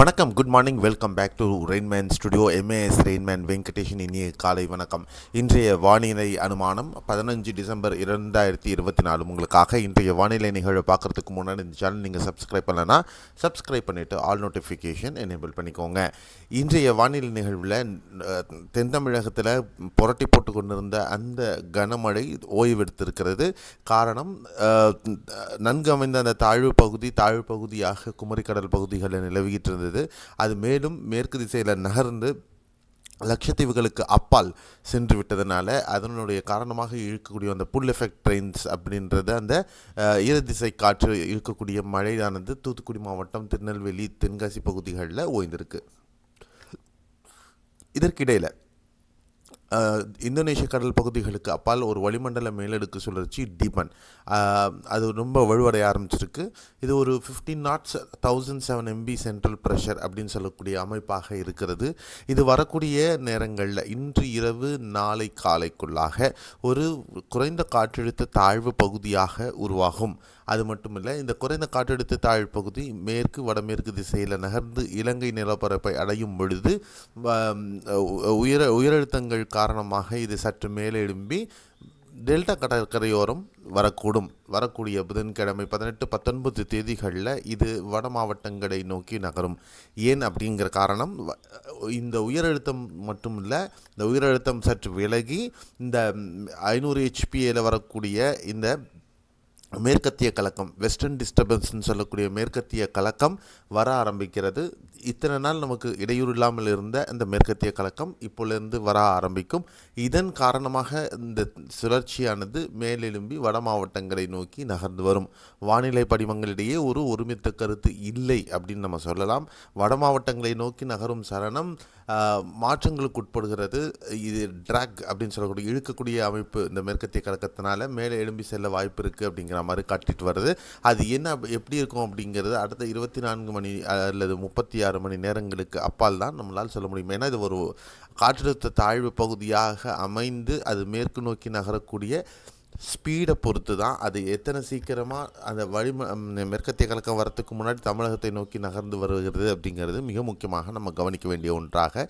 வணக்கம் good morning welcome back to Rainman studio MAS Rainman Venkatesan இனிய காலை வணக்கம். இன்றைய வானிலை அனுமானம் பதினஞ்சு டிசம்பர் இரண்டாயிரத்தி இருபத்தி நாலு. உங்களுக்காக இன்றைய வானிலை நிகழ்வை பார்க்குறதுக்கு முன்னாடி இந்த சேனல் நீங்கள் சப்ஸ்கிரைப் பண்ணலன்னா சப்ஸ்கிரைப் பண்ணிவிட்டு ஆல் நோட்டிஃபிகேஷன் எனேபிள் பண்ணிக்கோங்க. இன்றைய வானிலை நிகழ்வில் தென் தமிழகத்தில் புரட்டி போட்டு கொண்டிருந்த அந்த கனமழை ஓய்வெடுத்திருக்கிறது. காரணம் நன்கு அமைந்த அந்த தாழ்வு பகுதி தாழ்வு பகுதியாக குமரிக்கடல் பகுதிகளில் நிலவிக்கிட்டு இருந்தது. அது மேலும் மேற்கு திசையில் நகர்ந்து லட்சத்தீவுகளுக்கு அப்பால் சென்று விட்டதுனால அதனுடைய காரணமாக இழுக்கக்கூடிய அந்த புல் எஃபெக்ட் ட்ரெயின்ஸ் அப்படின்றது அந்த ஈரதிசை காற்று இழுக்கக்கூடிய மழையானது தூத்துக்குடி மாவட்டம் திருநெல்வேலி தென்காசி பகுதிகளில் ஓய்ந்திருக்கு. இதற்கிடையில் இந்தோனேஷிய கடல் பகுதிகளுக்கு அப்பால் ஒரு வளிமண்டல மேலடுக்கு சுழற்சி டிபன். அது ரொம்ப வலுவடைய ஆரம்பிச்சிருக்கு. இது ஒரு fifteen knots thousand seven MB central pressure அப்படின்னு சொல்லக்கூடிய அமைப்பாக இருக்கிறது. இது வரக்கூடிய நேரங்களில் இன்று இரவு நாளை காலைக்குள்ளாக ஒரு குறைந்த காற்றழுத்த தாழ்வு பகுதியாக உருவாகும். அது மட்டுமில்லை இந்த குறைந்த காற்றழுத்த தாழ்வு பகுதி மேற்கு வடமேற்கு திசையில் நகர்ந்து இலங்கை நிலப்பரப்பை அடையும் பொழுது உ- உயர உயரழுத்தங்கள் காரணமாக இது சற்று மேலே எழும்பி டெல்டா கடற்கரையோரம் வரக்கூடும். வரக்கூடிய புதன்கிழமை பதினெட்டு பத்தொன்பது தேதிகளில் இது வட மாவட்டங்களை நோக்கி நகரும். ஏன் அப்படிங்கிற காரணம் இந்த உயரழுத்தம் மட்டும் இல்லை இந்த உயரழுத்தம் சற்று விலகி இந்த ஐநூறு ஹெச்பிஏல வரக்கூடிய இந்த மேற்கத்திய கலக்கம் வெஸ்டர்ன் டிஸ்டர்பன்ஸ்னு சொல்லக்கூடிய மேற்கத்திய கலக்கம் வர ஆரம்பிக்கிறது. இத்தனை நாள் நமக்கு இடையூறு இல்லாமல் இருந்த அந்த மேற்கத்திய கலக்கம் இப்போலேருந்து வர ஆரம்பிக்கும். இதன் காரணமாக இந்த சுழற்சியானது மேலெழும்பி வட மாவட்டங்களை நோக்கி நகர்ந்து வரும். வானிலை படிமங்களிடையே ஒரு ஒருமித்த கருத்து இல்லை அப்படின்னு நம்ம சொல்லலாம். வட மாவட்டங்களை நோக்கி நகரும் சரணம் மாற்றங்களுக்கு உட்படுகிறது. இது ட்ராக் அப்படின்னு சொல்லக்கூடிய இழுக்கக்கூடிய அமைப்பு இந்த மேற்கத்திய கலக்கத்தினால மேலே எழும்பி செல்ல வாய்ப்பு இருக்குது அப்படிங்கிற மாதிரி காட்டிட்டு வருது அது என்ன எப்படி இருக்கும் அப்படிங்கிறது அடுத்த இருபத்தி நான்கு மணி அல்லது முப்பத்தி ஆறு மணி நேரங்களுக்கு அப்பால் தான் நம்மளால் சொல்ல முடியும். ஏன்னா இது ஒரு காற்றழுத்த தாழ்வு பகுதியாக அமைந்து அது மேற்கு நோக்கி நகரக்கூடிய ஸ்பீடை பொறுத்து தான் அது எத்தனை சீக்கிரமாக அந்த வழிம மேற்கத்திய கலக்கம் வரத்துக்கு முன்னாடி தமிழகத்தை நோக்கி நகர்ந்து வருகிறது அப்படிங்கிறது மிக முக்கியமாக நம்ம கவனிக்க வேண்டிய ஒன்றாக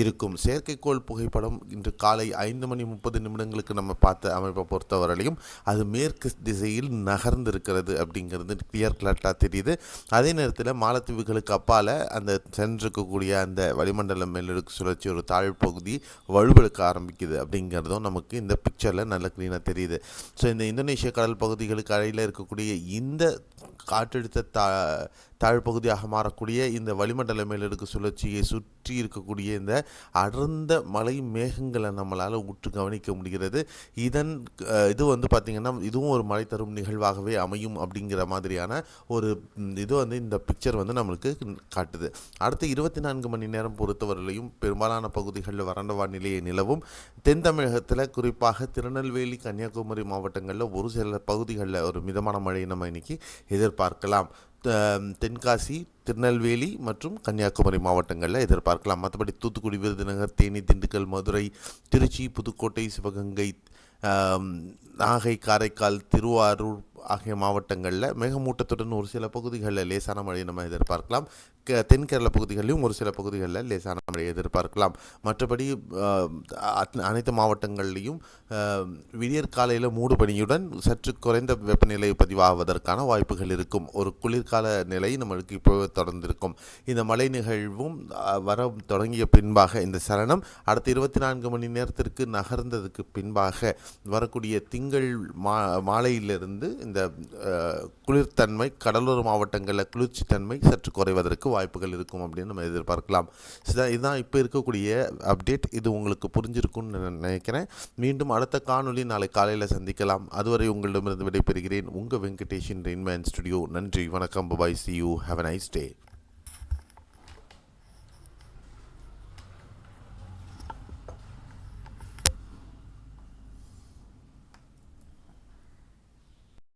இருக்கும். செயற்கைக்கோள் புகைப்படம் இன்று காலை ஐந்து மணி முப்பது நிமிடங்களுக்கு நம்ம பார்த்த அமைப்பை பொறுத்தவரையிலையும் அது மேற்கு திசையில் நகர்ந்திருக்கிறது அப்படிங்கிறது கிளியர் கிளாட்டாக தெரியுது. அதே நேரத்தில் மாலத்தீவுகளுக்கு அப்பால் அந்த சென்றிருக்கக்கூடிய அந்த வளிமண்டல மேலடுக்கு சுழற்சி ஒரு தாழ்வு பகுதி வலுவெடுக்க ஆரம்பிக்குது அப்படிங்கிறதும் நமக்கு இந்த பிக்சரில் நல்ல க்ளீனாக தெரியுது. ஸோ இந்த இந்தோனேஷிய கடல் பகுதிகளுக்கு அடையில் இருக்கக்கூடிய இந்த காற்றழுத்த தா தாழ்ப்பகுதியாக மாறக்கூடிய இந்த வளிமண்டல மேலடுக்கு சுழற்சியை சுற்றி இருக்கக்கூடிய இந்த அடர்ந்த மலை மேகங்களை நம்மளால் உற்று கவனிக்க முடிகிறது. இதன் இது வந்து பார்த்திங்கன்னா இதுவும் ஒரு மழை தரும் நிகழ்வாகவே அமையும் அப்படிங்கிற மாதிரியான ஒரு இது வந்து இந்த பிக்சர் வந்து நம்மளுக்கு காட்டுது. அடுத்த இருபத்தி நான்கு மணி நேரம் பொறுத்தவரையிலையும் பெரும்பாலான பகுதிகளில் வறண்ட வானிலையை நிலவும். தென் தமிழகத்தில் குறிப்பாக திருநெல்வேலி கன்னியாகுமரி மாவட்டங்களில் ஒரு சில பகுதிகளில் ஒரு மிதமான மழையை நம்ம இன்னைக்கு எதிர்பார்க்கலாம். தென்காசி திருநெல்வேலி மற்றும் கன்னியாகுமரி மாவட்டங்களில் எதிர்பார்க்கலாம். மற்றபடி தூத்துக்குடி விருதுநகர் தேனி திண்டுக்கல் மதுரை திருச்சி புதுக்கோட்டை சிவகங்கை நாகை காரைக்கால் திருவாரூர் ஆகிய மாவட்டங்களில் மேகமூட்டத்துடன் ஒரு சில பகுதிகளில் லேசான மழையை நம்ம எதிர்பார்க்கலாம். க தென்கேரள பகுதிகளிலும் ஒரு சில பகுதிகளில் லேசான மழையை எதிர்பார்க்கலாம். மற்றபடி அனைத்து மாவட்டங்கள்லேயும் விடியற்காலையில் விடியற் காலையில் மூடுபனியுடன் சற்று குறைந்த வெப்பநிலை பதிவாவதற்கான வாய்ப்புகள் இருக்கும். ஒரு குளிர்கால நிலை நம்மளுக்கு இப்போ தொடர்ந்திருக்கும். இந்த மழை நிகழ்வும் வர தொடங்கிய பின்பாக இந்த சலனம் அடுத்த இருபத்தி நான்கு மணி நேரத்திற்கு நகர்ந்ததுக்கு பின்பாக வரக்கூடிய திங்கள் மா மாலையிலிருந்து இந்த குளிர்த்தன்மை கடலோர மாவட்டங்களில் குளிர்ச்சித்தன்மை சற்று குறைவதற்கு வாய்ப்புகள் இருக்கும் அப்படின்னு நம்ம எதிர்பார்க்கலாம். இதுதான் இப்போ இருக்கக்கூடிய அப்டேட் இது உங்களுக்கு புரிஞ்சிருக்கும்னு நான் நினைக்கிறேன். மீண்டும் அடுத்த காணொளி நாளை காலையில் சந்திக்கலாம். அதுவரை உங்களிடமிருந்து விடைபெறுகிறேன் உங்கள் வெங்கடேஷன் ரெயின்மேன் ஸ்டுடியோ நன்றி வணக்கம். Bye bye see you have a nice day